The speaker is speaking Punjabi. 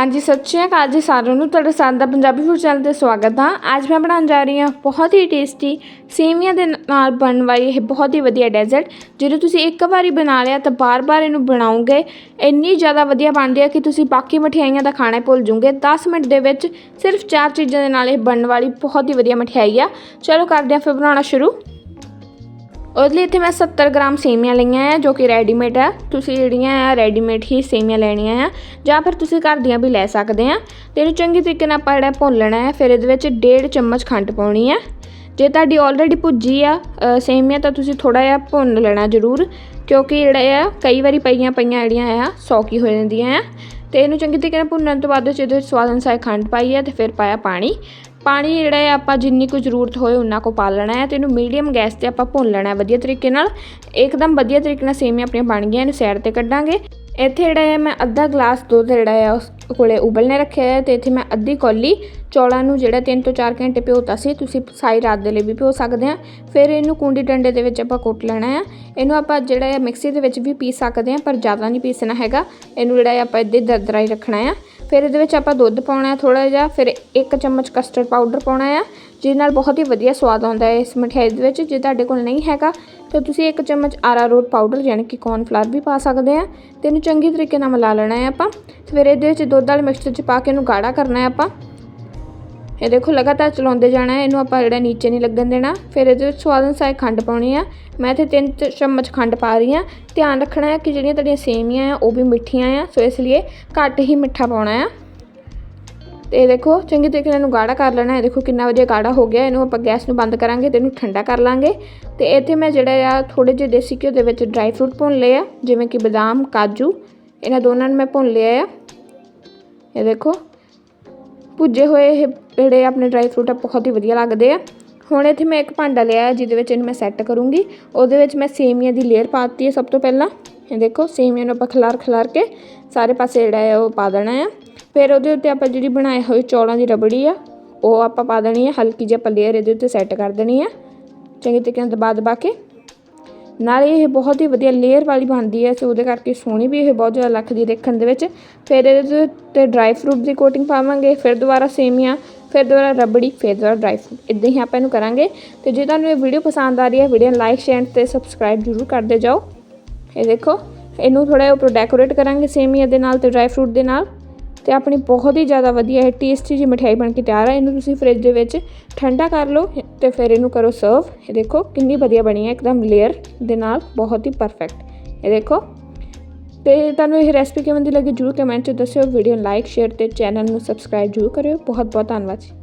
ਹਾਂਜੀ, ਸਤਿ ਸ਼੍ਰੀ ਅਕਾਲ ਜੀ ਸਾਰਿਆਂ ਨੂੰ। ਤੁਹਾਡੇ ਸਾਥ ਦਾ ਪੰਜਾਬੀ ਫੂਡ ਚੈਨਲ ਤੇ ਸਵਾਗਤ ਹੈ ਅੱਜ ਮੈਂ ਬਣਾਉਣ ਜਾ ਰਹੀ ਹਾਂ ਬਹੁਤ ਹੀ ਟੇਸਟੀ ਸੇਵੀਆਂ ਦੇ ਨਾਲ ਬਣਨ ਵਾਲੀ ਇਹ ਬਹੁਤ ਹੀ ਵਧੀਆ ਡੈਜ਼ਰਟ ਜਦੋਂ ਤੁਸੀਂ ਇੱਕ ਵਾਰੀ ਬਣਾ ਲਿਆ ਤਾਂ ਬਾਰ-ਬਾਰ ਇਹਨੂੰ ਬਣਾਓਗੇ। ਇੰਨੀ ਜ਼ਿਆਦਾ ਵਧੀਆ ਬਣਦੀ ਹੈ ਕਿ ਤੁਸੀਂ ਬਾਕੀ ਮਠਿਆਈਆਂ ਦਾ ਖਾਣਾ ਭੁੱਲ ਜਾਓਗੇ। 10 ਮਿੰਟ ਦੇ ਵਿੱਚ ਸਿਰਫ ਚਾਰ ਚੀਜ਼ਾਂ ਦੇ ਨਾਲ ਇਹ ਬਣਨ ਵਾਲੀ ਬਹੁਤ ਹੀ ਵਧੀਆ ਮਠਿਆਈ ਆ। ਚਲੋ ਕਰਦੇ ਹਾਂ ਫਿਰ ਬਣਾਉਣਾ ਸ਼ੁਰੂ। ਉਹਦੇ ਲਈ ਇੱਥੇ ਮੈਂ 70 ਗ੍ਰਾਮ ਸੇਮੀਆਂ ਲਈਆਂ ਆ ਜੋ ਕਿ ਰੈਡੀਮੇਡ ਆ। ਤੁਸੀਂ ਜਿਹੜੀਆਂ ਆ ਰੈਡੀਮੇਡ ਹੀ ਸੇਮੀਆਂ ਲੈਣੀਆਂ ਆ। ਜਾਂ ਫਿਰ ਤੁਸੀਂ ਘਰ ਦੀਆਂ ਵੀ ਲੈ ਸਕਦੇ ਆ। ਤੇ ਇਹਨੂੰ ਚੰਗੀ ਤਰੀਕੇ ਨਾਲ ਆਪਾਂ ਜਿਹੜਾ ਭੁੰਨ ਲੈਣਾ ਹੈ ਫਿਰ ਇਹਦੇ ਵਿੱਚ 1.5 ਚਮਚ ਖੰਡ ਪਾਉਣੀ ਆ। ਜੇ ਤੁਹਾਡੀ ਆਲਰੇਡੀ ਭੁੱਜੀ ਆ ਅ, ਸੇਮੀਆਂ ਤਾਂ ਤੁਸੀਂ ਥੋੜਾ ਜਿਹਾ ਭੁੰਨ ਲੈਣਾ ਜ਼ਰੂਰ ਕਿਉਂਕਿ ਜਿਹੜਾ ਆ ਕਈ ਵਾਰੀ ਪਈਆਂ ਪਈਆਂ ਜਿਹੜੀਆਂ ਆ ਸੌਕੀ ਹੋ ਜਾਂਦੀਆਂ ਆ। ਤੇ ਇਹਨੂੰ ਚੰਗੀ ਤਰੀਕੇ ਨਾਲ ਭੁੰਨਣ ਤੋਂ ਬਾਅਦ ਵਿੱਚ ਇਹਦੇ ਵਿੱਚ ਸਵਾਦ ਅਨੁਸਾਰ ਖੰਡ ਪਾਈ ਹੈ ਤੇ ਫਿਰ ਪਾਇਆ ਪਾਣੀ। ਪਾਣੀ ਜਿਹੜਾ ਹੈ, ਆਪਾਂ ਜਿੰਨੀ ਕੁ ਜ਼ਰੂਰਤ ਹੋਏ ਉਨਾ ਕੁ ਪਾ ਲੈਣਾ ਹੈ ਤੇ ਇਹਨੂੰ ਮੀਡੀਅਮ ਗੈਸ ਤੇ ਆਪਾਂ ਭੁੰਨ ਲੈਣਾ ਹੈ ਵਧੀਆ ਤਰੀਕੇ ਨਾਲ। ਇੱਕਦਮ ਵਧੀਆ ਤਰੀਕੇ ਨਾਲ ਸੇਮੀਆਂ ਆਪਣੀਆਂ ਬਣ ਗਈਆਂ, ਇਹਨੂੰ ਸਾਈਡ ਤੇ ਕੱਢਾਂਗੇ। ਇੱਥੇ ਜਿਹੜਾ ਹੈ, ਮੈਂ ਅੱਧਾ ਗਲਾਸ ਦੁੱਧ ਜਿਹੜਾ ਹੈ, ਉਸ ਕੋਲੇ ਉਬਲਨੇ ਰੱਖਿਆ ਹੈ ਤੇ ਇੱਥੇ ਮੈਂ ਅੱਧੀ ਕੌਲੀ ਚੌਲਾਂ ਨੂੰ ਜਿਹੜਾ 3 ਤੋਂ 4 ਘੰਟੇ ਭਿਓਤਾ ਸੀ, ਤੁਸੀਂ ਸਾਰੀ ਰਾਤ ਦੇ ਲਈ ਵੀ ਭਿਓ ਸਕਦੇ ਆ। ਫਿਰ ਇਹਨੂੰ ਕੁੰਡੀ ਡੰਡੇ ਦੇ ਵਿੱਚ ਆਪਾਂ ਕੁੱਟ ਲੈਣਾ ਹੈ। ਇਹਨੂੰ ਆਪਾਂ ਜਿਹੜਾ ਹੈ, ਮਿਕਸੀ ਦੇ ਵਿੱਚ ਵੀ ਪੀਸ ਸਕਦੇ ਆ, ਪਰ ਜ਼ਿਆਦਾ ਨਹੀਂ ਪੀਸਣਾ ਹੈਗਾ। ਇਹਨੂੰ ਜਿਹੜਾ ਹੈ, ਆਪਾਂ ਇੱਦੇ ਦਰਦਰਾ ਹੀ ਰੱਖਣਾ ਆ ਫਿਰ ਇਹਦੇ ਵਿੱਚ ਆਪਾਂ ਦੁੱਧ ਪਾਉਣਾ ਹੈ ਥੋੜਾ ਜਿਹਾ, ਫਿਰ ਇੱਕ ਚਮਚ ਕਸਟਰਡ ਪਾਊਡਰ ਪਾਉਣਾ ਆ ਜਿਹਦੇ ਨਾਲ ਬਹੁਤ ਹੀ ਵਧੀਆ ਸਵਾਦ ਆਉਂਦਾ ਹੈ ਇਸ ਮਠਿਆਈ ਦੇ ਵਿੱਚ, ਜੇ ਤੁਹਾਡੇ ਕੋਲ ਨਹੀਂ ਹੈਗਾ, ਤਾਂ ਤੁਸੀਂ ਇੱਕ ਚਮਚ ਆਰਾਰੋਟ ਪਾਊਡਰ ਯਾਨੀ ਕਿ ਕੌਰਨਫਲਾਵਰ ਵੀ ਪਾ ਸਕਦੇ ਆ ਤੇ ਇਹਨੂੰ ਚੰਗੀ ਤਰੀਕੇ ਨਾਲ ਮਿਲਾ ਲੈਣਾ ਹੈ ਆਪਾਂ ਫਿਰ ਇਹਦੇ ਵਿੱਚ ਦੁੱਧ ਵਾਲੇ ਮਿਕਸਚਰ ਚ ਪਾ ਕੇ ਇਹਨੂੰ ਗਾੜਾ ਕਰਨਾ ਹੈ ਆਪਾਂ। ਇਹ ਦੇਖੋ ਲਗਾਤਾਰ ਚਲਾਉਂਦੇ ਜਾਣਾ ਇਹਨੂੰ ਆਪਾਂ ਜਿਹੜਾ ਨੀਚੇ ਨਹੀਂ ਲੱਗਣ ਦੇਣਾ। ਫਿਰ ਇਹਦੇ ਵਿੱਚ ਸਵਾਦ ਅਨੁਸਾਰ ਖੰਡ ਪਾਉਣੀ ਆ। ਮੈਂ ਇੱਥੇ ਤਿੰਨ ਚਮਚ ਖੰਡ ਪਾ ਰਹੀ ਆ। ਧਿਆਨ ਰੱਖਣਾ ਹੈ ਕਿ ਜਿਹੜੀਆਂ ਤੁਹਾਡੀਆਂ ਸੇਵੀਆਂ ਆ, ਉਹ ਵੀ ਮਿੱਠੀਆਂ ਆ, ਸੋ ਇਸ ਲਈ ਘੱਟ ਹੀ ਮਿੱਠਾ ਪਾਉਣਾ ਆ। ਤੇ ਇਹ ਦੇਖੋ, ਚੰਗੀ ਤਰੀਕੇ ਨਾਲ ਇਹਨੂੰ ਗਾੜਾ ਕਰ ਲੈਣਾ ਹੈ। ਦੇਖੋ ਕਿੰਨਾ ਵਧੀਆ ਗਾੜਾ ਹੋ ਗਿਆ। ਇਹਨੂੰ ਆਪਾਂ ਗੈਸ ਨੂੰ ਬੰਦ ਕਰਾਂਗੇ ਤੇ ਇਹਨੂੰ ਠੰਡਾ ਕਰ ਲਾਂਗੇ। ਤੇ ਇੱਥੇ ਮੈਂ ਜਿਹੜਾ ਆ ਥੋੜੇ ਜਿਹੇ ਦੇਸੀ ਘਿਓ ਦੇ ਵਿੱਚ ਡਰਾਈ ਫਰੂਟ ਭੁੰਨ ਲਏ ਆ, ਜਿਵੇਂ ਕਿ ਬਦਾਮ, ਕਾਜੂ, ਇਹਨਾਂ ਦੋਨਾਂ ਨੂੰ ਮੈਂ ਭੁੰਨ ਲਿਆ ਆ। ਇਹ ਦੇਖੋ ਭੁੱਜੇ ਹੋਏ ਇਹ ਜਿਹੜੇ ਆਪਣੇ ਡਰਾਈ ਫਰੂਟ ਆ, ਬਹੁਤ ਹੀ ਵਧੀਆ ਲੱਗਦੇ ਆ। ਹੁਣ ਇੱਥੇ ਮੈਂ ਇੱਕ ਭਾਂਡਾ ਲਿਆ ਹੈ, ਜਿਹਦੇ ਵਿੱਚ ਇਹਨੂੰ ਮੈਂ ਸੈੱਟ ਕਰੂੰਗੀ। ਉਹਦੇ ਵਿੱਚ ਮੈਂ ਸੇਮੀਆਂ ਦੀ ਲੇਅਰ ਪਾਤੀ ਹੈ ਸਭ ਤੋਂ ਪਹਿਲਾਂ। ਇਹ ਦੇਖੋ, ਸੇਮੀਆਂ ਨੂੰ ਆਪਾਂ ਖਲਾਰ ਖਿਲਾਰ ਕੇ ਸਾਰੇ ਪਾਸੇ ਜਿਹੜਾ ਹੈ ਉਹ ਪਾ ਦੇਣਾ ਹੈ ਫਿਰ ਉਹਦੇ ਉੱਤੇ ਆਪਾਂ ਜਿਹੜੀ ਬਣਾਈ ਹੋਈ ਚੌਲਾਂ ਦੀ ਰਬੜੀ ਆ, ਉਹ ਆਪਾਂ ਪਾ ਦੇਣੀ ਹੈ ਹਲਕੀ ਜਿਹੀ ਆਪਾਂ ਲੇਅਰ ਇਹਦੇ ਉੱਤੇ ਸੈੱਟ ਕਰ ਦੇਣੀ ਹੈ ਚੰਗੇ ਤਰੀਕੇ ਨਾਲ ਦਬਾ ਦਬਾ ਕੇ ਨਾਲੇ ਇਹ ਬਹੁਤ ਹੀ ਵਧੀਆ ਲੇਅਰ ਵਾਲੀ ਬਣਦੀ ਹੈ ਸੋ ਉਹਦੇ ਕਰਕੇ ਸੋਹਣੀ ਵੀ ਇਹ ਬਹੁਤ ਜ਼ਿਆਦਾ ਲੱਗਦੀ ਦੇਖਣ ਦੇ ਵਿੱਚ। ਫਿਰ ਇਹਦੇ ਉੱਤੇ ਡਰਾਈ ਫਰੂਟ ਦੀ ਕੋਟਿੰਗ ਪਾਵਾਂਗੇ, ਫਿਰ ਦੁਬਾਰਾ ਸੇਮੀਆਂ, ਫਿਰ ਦੁਬਾਰਾ ਰਬੜੀ, ਫਿਰ ਦੁਬਾਰਾ ਡਰਾਈ ਫਰੂਟ ਇਦਾਂ ਹੀ ਆਪਾਂ ਇਹਨੂੰ ਕਰਾਂਗੇ। ਤੇ ਜੇ ਤੁਹਾਨੂੰ ਇਹ ਵੀਡੀਓ ਪਸੰਦ ਆ ਰਹੀ ਹੈ ਵੀਡੀਓ ਲਾਈਕ ਸ਼ੇਅਰ ਤੇ ਸਬਸਕ੍ਰਾਈਬ ਜ਼ਰੂਰ ਕਰਦੇ ਜਾਓ। ਇਹ ਦੇਖੋ, ਇਹਨੂੰ ਥੋੜਾ ਜਿਹਾ ਉੱਪਰ ਡੈਕੋਰੇਟ ਕਰਾਂਗੇ ਸੇਮੀਆਂ ਦੇ ਨਾਲ ਤੇ ਡਰਾਈ ਫਰੂਟ ਦੇ ਨਾਲ। ਤੇ ਆਪਣੀ ਬਹੁਤ ਹੀ ਜ਼ਿਆਦਾ ਵਧੀਆ ਇਹ ਟੇਸਟੀ ਜੀ ਮਠਿਆਈ ਬਣ ਕੇ ਤਿਆਰ ਹੈ ਇਹਨੂੰ ਤੁਸੀਂ ਫ੍ਰਿਜ ਦੇ ਵਿੱਚ ਠੰਡਾ ਕਰ ਲਓ ਤੇ ਫਿਰ ਇਹਨੂੰ ਕਰੋ ਸਰਵ ਇਹ ਦੇਖੋ ਕਿੰਨੀ ਵਧੀਆ ਬਣੀ ਹੈ, ਇੱਕਦਮ ਲੇਅਰ ਦੇ ਨਾਲ ਬਹੁਤ ਹੀ ਪਰਫੈਕਟ ਇਹ ਦੇਖੋ। ਤੇ ਤੁਹਾਨੂੰ ਇਹ ਰੈਸਪੀ ਕਿਵੇਂ ਦੀ ਲੱਗੀ ਜਰੂਰ ਕਮੈਂਟ 'ਚ ਦੱਸਿਓ। ਵੀਡੀਓ ਨੂੰ ਲਾਈਕ ਸ਼ੇਅਰ ਤੇ ਚੈਨਲ ਨੂੰ ਸਬਸਕ੍ਰਾਈਬ ਜਰੂਰ ਕਰਿਓ। ਬਹੁਤ ਬਹੁਤ ਧੰਨਵਾਦ ਜੀ।